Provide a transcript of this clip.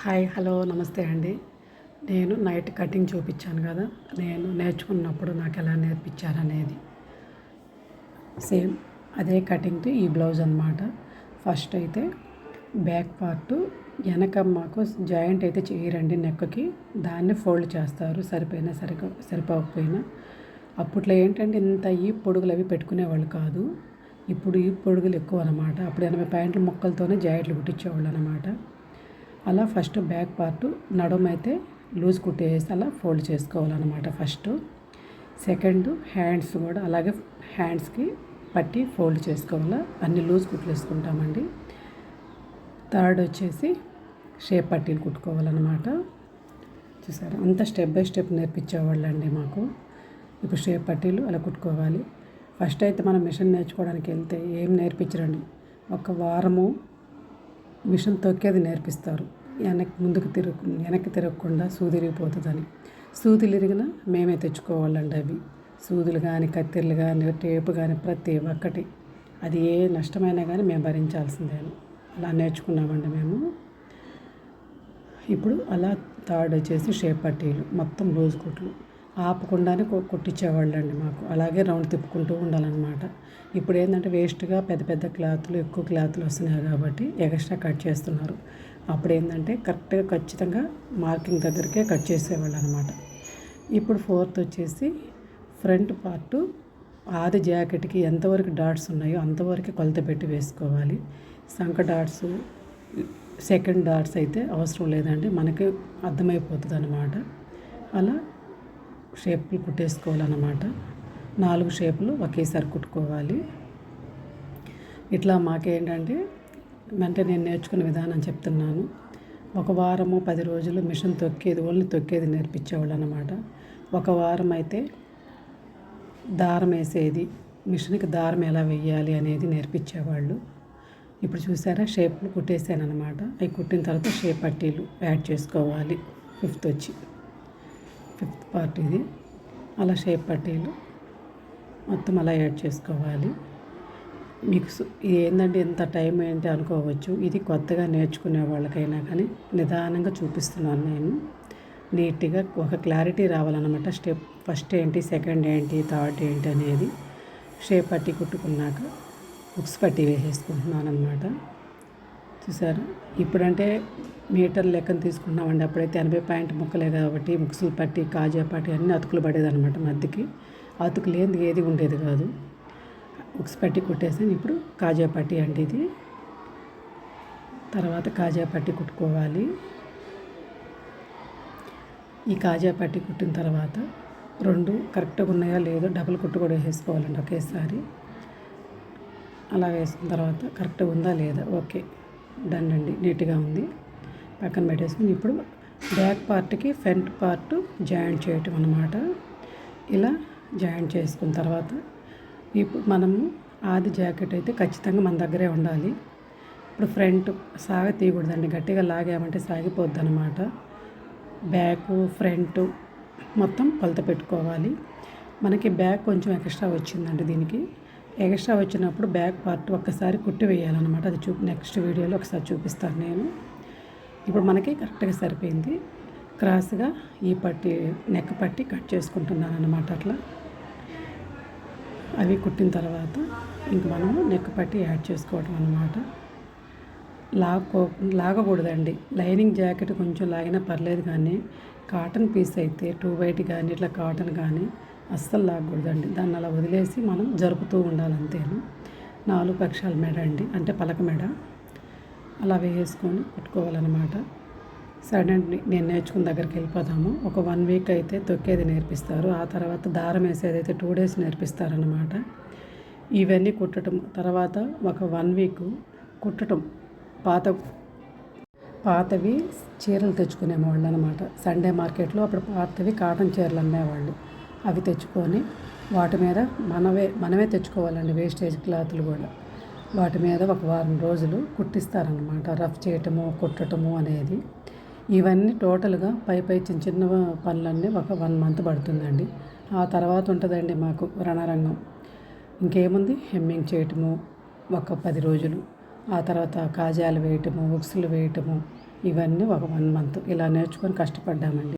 Hi hello నమస్తే అండి. నేను నైట్ కటింగ్ చూపించాను కదా నేను నేర్చుకున్నప్పుడు నాకు ఎలా నేర్పించారనేది. సేమ్ అదే కటింగ్తో ఈ బ్లౌజ్ అనమాట ఫస్ట్ అయితే బ్యాక్ పార్ట్ వెనక మాకు జాయింట్ అయితే చేయరండి నెక్కకి దాన్ని ఫోల్డ్ చేస్తారు సరిపోయినా సరి సరిపోకపోయినా. అప్పట్లో ఏంటంటే ఇంత ఈ పొడుగులు అవి పెట్టుకునేవాళ్ళు కాదు. ఇప్పుడు ఈ పొడుగులు ఎక్కువ అనమాట అప్పుడు ఎనభై ప్యాంట్ల ముక్కలతోనే జాయింట్లు కుట్టించేవాళ్ళు అనమాట అలా ఫస్ట్ బ్యాక్ పార్ట్ నడుమైతే లూజ్ కుట్టేసి అలా ఫోల్డ్ చేసుకోవాలన్నమాట ఫస్ట్. సెకండ్ హ్యాండ్స్ కూడా అలాగే హ్యాండ్స్కి పట్టి ఫోల్డ్ చేసుకోవాలా. అన్ని లూజ్ కుట్లు వేసుకుంటామండి థర్డ్ వచ్చేసి షేప్ పట్టీలు కుట్టుకోవాలన్నమాట. చూసారా? అంత స్టెప్ బై స్టెప్ నేర్పించేవాళ్ళు అండి మాకు. ఇప్పుడు షేప్ పట్టీలు అలా కుట్టుకోవాలి. ఫస్ట్ అయితే మనం మిషన్ నేర్చుకోవడానికి వెళ్తే ఏం నేర్పించరండి? ఒక వారము మిషన్ తొక్కేది నేర్పిస్తారు. వెనక్కి ముందుకు తిరుగు వెనక్కి తిరగకుండా సూదిరిగిపోతుందని సూదులు ఇరిగిన మేమే తెచ్చుకోవాలండి అవి. సూదులు కానీ కత్తెరలు కానీ టేపు కానీ ప్రతి ఒక్కటి. అది ఏ నష్టమైనా కానీ మేము భరించాల్సిందే. అలా నేర్చుకున్నామండి మేము. ఇప్పుడు అలా థర్డ్ వచ్చేసి షేప్ పట్టీలు మొత్తం రోజు కుట్లు. ఆపకుండానే కుట్టించేవాళ్ళండి మాకు. అలాగే రౌండ్ తిప్పుకుంటూ ఉండాలన్నమాట. ఇప్పుడు ఏంటంటే వేస్ట్గా పెద్ద పెద్ద క్లాత్లు ఎక్కువ క్లాత్లు వస్తున్నాయి కాబట్టి ఎక్స్ట్రా కట్ చేస్తున్నారు. అప్పుడు ఏంటంటే కరెక్ట్గా ఖచ్చితంగా మార్కింగ్ దగ్గరికే కట్ చేసేవాళ్ళు అనమాట ఇప్పుడు ఫోర్త్ వచ్చేసి ఫ్రంట్ పార్టు ఆది జాకెట్కి ఎంతవరకు డాట్స్ ఉన్నాయో అంతవరకు కొలత పెట్టి వేసుకోవాలి. సంక డాట్స్ సెకండ్ డాట్స్ అయితే అవసరం లేదండి. మనకి అర్థమైపోతుంది అనమాట అలా షేప్లు కుట్టేసుకోవాలన్నమాట. నాలుగు షేపులు ఒకేసారి కుట్టుకోవాలి. ఇట్లా మాకేంటంటే అంటే నేను నేర్చుకున్న విధానం చెప్తున్నాను. ఒక వారము పది రోజులు మిషన్ తొక్కేది ఓన్లీ తొక్కేది నేర్పించేవాళ్ళు అనమాట ఒక వారం అయితే దారం వేసేది మిషన్కి దారం ఎలా వెయ్యాలి అనేది నేర్పించేవాళ్ళు. ఇప్పుడు చూసారా షేప్లు కుట్టేసాను అనమాట అవి కుట్టిన తర్వాత షేప్ పట్టీలు యాడ్ చేసుకోవాలి ఫిఫ్త్ వచ్చి. పార్ట్ ఇది. అలా షేప్ పట్టీలు మొత్తం అలా యాడ్ చేసుకోవాలి. మీకు ఇది ఏంటంటే ఎంత టైం ఏంటి అనుకోవచ్చు. ఇది కొత్తగా నేర్చుకునే వాళ్ళకైనా కానీ నిదానంగా చూపిస్తున్నాను నేను. నీట్గా ఒక క్లారిటీ రావాలన్నమాట. స్టెప్ ఫస్ట్ ఏంటి సెకండ్ ఏంటి థర్డ్ ఏంటి అనేది షేప్ పట్టి కుట్టుకున్నాక బుక్స్ పట్టి వేసేసుకుంటున్నాను అనమాట చూసారు ఇప్పుడంటే మీటర్ లెక్కన తీసుకున్నామండి అప్పుడైతే ఎనభై పాయింట్ ముక్కలే కాబట్టి ముక్సులు పట్టి కాజా పట్టి అన్నీ అతుకులు పడేదనమాట మధ్యకి. అతుకు లేనిది ఏది ఉండేది కాదు. ఉక్స్ పట్టి కుట్టేసాను. ఇప్పుడు కాజా పట్టి అండి ఇది. తర్వాత కాజా పట్టి కుట్టుకోవాలి. ఈ కాజా పట్టి కుట్టిన తర్వాత రెండు కరెక్ట్గా ఉన్నాయా లేదో డబుల్ కుట్టు కూడా వేసుకోవాలండి ఒకేసారి. అలా వేసిన తర్వాత కరెక్ట్గా ఉందా లేదా? ఓకే. డన్ అండి నీట్గా ఉంది. పక్కన పెట్టేసుకుని ఇప్పుడు బ్యాక్ పార్ట్కి ఫ్రంట్ పార్ట్ జాయింట్ చేయటం అనమాట ఇలా జాయింట్ చేసుకున్న తర్వాత ఇప్పుడు మనము ఆది జాకెట్ అయితే ఖచ్చితంగా మన దగ్గరే ఉండాలి. ఇప్పుడు ఫ్రంట్ సాగ తీయకూడదండి గట్టిగా లాగామంటే సాగిపోద్ది అనమాట బ్యాక్ ఫ్రంట్ మొత్తం కొలత పెట్టుకోవాలి. మనకి బ్యాక్ కొంచెం ఎక్స్ట్రా వచ్చిందండి దీనికి. ఎక్స్ట్రా వచ్చినప్పుడు బ్యాక్ పార్ట్ ఒక్కసారి కుట్టి వేయాలన్నమాట. అది చూపి నెక్స్ట్ వీడియోలో ఒకసారి చూపిస్తాను నేను. ఇప్పుడు మనకి కరెక్ట్గా సరిపోయింది. క్రాస్గా ఈ పట్టి నెక్ పట్టి కట్ చేసుకుంటున్నాను అనమాట అట్లా. అవి కుట్టిన తర్వాత ఇంక మనము నెక్ పట్టి యాడ్ చేసుకోవటం అనమాట లాక్కో లాగకూడదండి. లైనింగ్ జాకెట్ కొంచెం లాగినా పర్లేదు కానీ కాటన్ పీస్ అయితే టూ వైట్ కానీ ఇట్లా కాటన్ కానీ అస్సలు లాగకూడదండి. దాన్ని అలా వదిలేసి మనం జరుపుతూ ఉండాలంతేను. నాలుగు పక్షాల మెడ అండి. అంటే పలక మెడ. అలా వేసుకొని పెట్టుకోవాలన్నమాట. సడన్ నేను నేర్చుకున్న దగ్గరికి వెళ్ళిపోతాము. ఒక వన్ వీక్ అయితే తొక్కేది నేర్పిస్తారు. ఆ తర్వాత దారం వేసేది అయితే టూ డేస్ నేర్పిస్తారనమాట ఇవన్నీ కుట్టడం తర్వాత ఒక వన్ వీక్ కుట్టడం పాత పాతవి చీరలు తెచ్చుకునేవాళ్ళు అనమాట సండే మార్కెట్లో అప్పుడు పాతవి కాటన్ చీరలు అమ్మేవాళ్ళు. అవి తెచ్చుకొని వాటి మీద మనమే మనమే తెచ్చుకోవాలండి వేస్టేజ్ క్లాత్లు కూడా. వాటి మీద ఒక వారం రోజులు కుట్టిస్తారనమాట రఫ్ చేయటము కుట్టటము అనేది. ఇవన్నీ టోటల్గా పై పై చిన్న చిన్న పనులన్నీ ఒక వన్ మంత్ పడుతుందండి. ఆ తర్వాత ఉంటుందండి మాకు రణరంగం. ఇంకేముంది? హెమ్మింగ్ చేయటము ఒక పది రోజులు. ఆ తర్వాత కాజాలు వేయటము ఉక్సులు వేయటము ఇవన్నీ ఒక వన్ మంత్. ఇలా నేర్చుకొని కష్టపడ్డామండి.